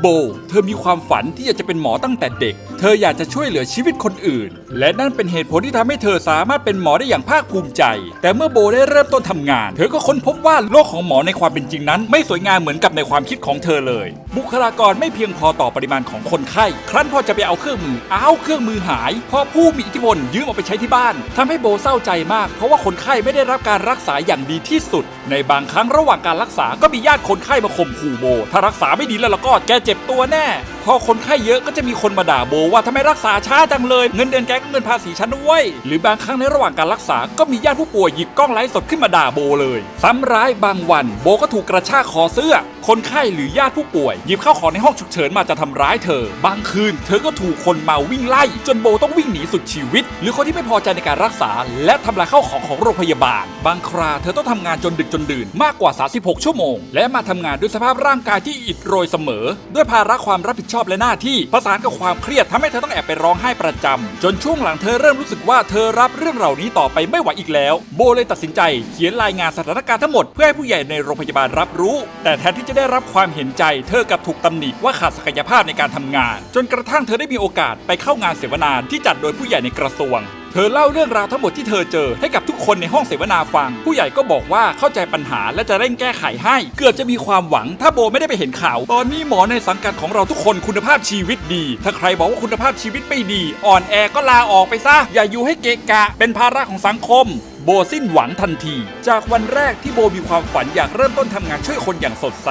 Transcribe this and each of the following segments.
โบ เธอมีความฝันที่อยากจะเป็นหมอตั้งแต่เด็ก เธออยากจะช่วยเหลือชีวิตคนอื่น และนั่นเป็นเหตุผลที่ทำให้เธอสามารถเป็นหมอได้อย่างภาคภูมิใจ แต่เมื่อโบได้เริ่มต้นทำงาน เธอก็ค้นพบว่าโลกของหมอในความเป็นจริงนั้น ไม่สวยงามเหมือนกับในความคิดของเธอเลย บุคลากรไม่เพียงพอต่อปริมาณของคนไข้ ครั้นพอจะไปเอาเครื่องมืออ้าวเครื่องมือหายเพราะผู้มีอิทธิพลยืมเอาไปใช้ที่บ้านทำให้โบเศร้าใจมาก เพราะว่าคนไข้ไม่ได้รับการรักษาอย่างดีที่สุด ในบางครั้งระหว่างการรักษาก็มีญาติคนไข้มาข่มขู่โบ ถ้ารักษาไม่ดีแล้วก็แกเจ็บตัวแน่ พอคนไข้เยอะก็จะมีคนมาด่าโบว่าทำไมรักษาช้าจังเลย เงินเดือนแกก็เงินภาษีฉันด้วย หรือบางครั้งในระหว่างการรักษาก็มีญาติผู้ป่วยหยิบกล้องไลฟ์สดขึ้นมาด่าโบเลยซ้ำร้ายบางวันโบก็ถูกกระชากคอเสื้อ คนไข้หรือญาติผู้ป่วยหยิบข้าวของในห้องฉุกเฉินมาจะทำร้ายเธอ บางคืน เธอก็ถูกคนเมาวิ่งไล่ จนโบต้องวิ่งหนีสุดชีวิต หรือคนที่ไม่พอใจในการรักษา และทำลายข้าวของของโรงพยาบาล บางคราเธอต้องทำงานจนดึกจนดื่นมากกว่า 36 ชั่วโมง และมาทำงานด้วยสภาพร่างกายที่อิดโรยเสมอ ด้วยภาระความรับผิดชอบและหน้าที่ประสานกับความเครียดทำให้เธอต้องแอบไปร้องไห้ประจำจนช่วงหลังเธอเริ่มรู้สึกว่าเธอรับเรื่องเหล่านี้ต่อไปไม่ไหวอีกแล้ว โบเลยตัดสินใจ เขียนรายงานสถานการณ์ทั้งหมดเพื่อให้ผู้ใหญ่ในโรงพยาบาลรับรู้ แต่แทนที่จะได้รับความเห็นใจ เธอกลับถูกตำหนิว่าขาดศักยภาพในการทำงาน จนกระทั่งเธอได้มีโอกาสไปเข้างานเสวนาที่จัดโดยผู้ใหญ่ในกระทรวง เธอเล่าเรื่องราวทั้งหมดที่เธอเจอให้กับทุกคนในห้องเสวนาฟัง ผู้ใหญ่ก็บอกว่าเข้าใจปัญหาและจะเร่งแก้ไขให้ เกือบจะมีความหวัง ถ้าโบไม่ได้ไปเห็นข่าว ตอนนี้หมอในสังกัดของเราทุกคนคุณภาพชีวิตดี ถ้าใครบอกว่าคุณภาพชีวิตไม่ดี อ่อนแอก็ลาออกไปซะ อย่าอยู่ให้เกะกะ เป็นภาระของสังคมโบสิ้นหวังทันที จากวันแรกที่โบมีความฝันอยากเริ่มต้นทำงานช่วยคนอย่างสดใส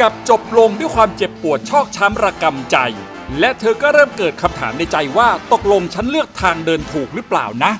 กับจบลงด้วยความเจ็บปวดชอกช้ำระกำใจ และเธอก็เริ่มเกิดคำถามในใจว่าตกลงฉันเลือกทางเดินถูกหรือเปล่านะ